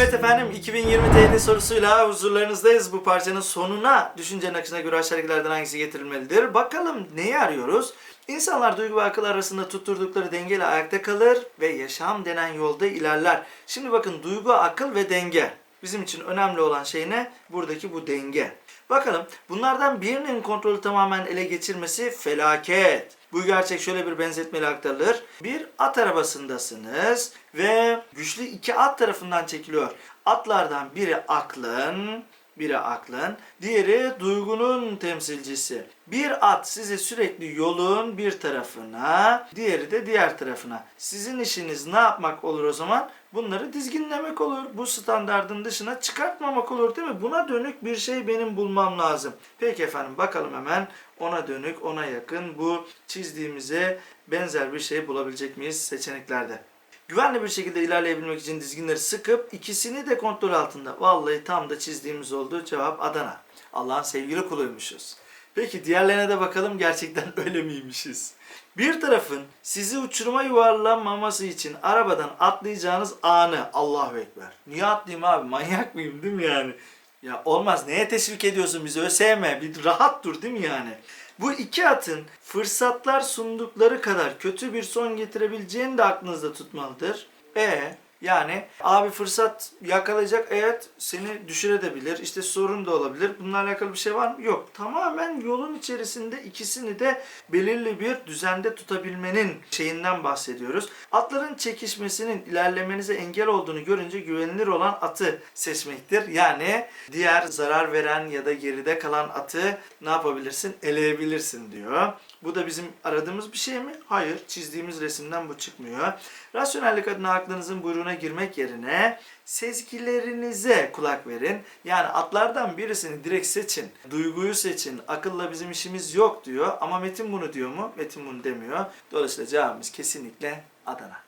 efendim 2020 TYT sorusuyla huzurlarınızdayız. Bu parçanın sonuna düşüncenin akışına göre aşağıdakilerden hangisi getirilmelidir? Bakalım neyi arıyoruz? İnsanlar duygu ve akıl arasında tutturdukları dengeyle ayakta kalır ve yaşam denen yolda ilerler. Şimdi bakın duygu, akıl ve denge. Bizim için önemli olan şey ne? Buradaki bu denge. Bakalım bunlardan birinin kontrolü tamamen ele geçirmesi felaket. Bu gerçek şöyle bir benzetmeyle aktarılır. Bir at arabasındasınız ve güçlü iki at tarafından çekiliyor. Atlardan biri aklın, biri aklın, diğeri duygunun temsilcisi. Bir at sizi sürekli yolun bir tarafına, diğeri de diğer tarafına. Sizin işiniz ne yapmak olur o zaman? Bunları dizginlemek olur. Bu standardın dışına çıkartmamak olur değil mi? Buna dönük bir şey benim bulmam lazım. Peki efendim bakalım hemen ona dönük, ona yakın bu çizdiğimize benzer bir şey bulabilecek miyiz seçeneklerde? Güvenli bir şekilde ilerleyebilmek için dizginleri sıkıp ikisini de kontrol altında. Vallahi tam da çizdiğimiz oldu. Cevap Adana. Allah'ın sevgili kuluymuşuz. Peki diğerlerine de bakalım gerçekten öyle miymişiz? Bir tarafın sizi uçuruma yuvarlanmaması için arabadan atlayacağınız anı Allahu Ekber. Niye atlayayım abi? Manyak mıyım değil mi yani? Ya olmaz. Neye teşvik ediyorsun bizi? ÖSYM. Bir rahat dur değil mi yani? Bu iki atın fırsatlar sundukları kadar kötü bir son getirebileceğini de aklınızda tutmalıdır. E yani abi fırsat yakalayacak evet seni düşürebilir. İşte sorun da olabilir. Bununla alakalı bir şey var mı? Yok. Tamamen yolun içerisinde ikisini de belirli bir düzende tutabilmenin şeyinden bahsediyoruz. Atların çekişmesinin ilerlemenize engel olduğunu görünce güvenilir olan atı seçmektir. Yani diğer zarar veren ya da geride kalan atı ne yapabilirsin? Eleyebilirsin diyor. Bu da bizim aradığımız bir şey mi? Hayır. Çizdiğimiz resimden bu çıkmıyor. Rasyonellik adına aklınızın buyruğuna girmek yerine sezgilerinize kulak verin. Yani atlardan birisini direkt seçin. Duyguyu seçin. Akılla bizim işimiz yok diyor. Ama Metin bunu diyor mu? Metin bunu demiyor. Dolayısıyla cevabımız kesinlikle Adana.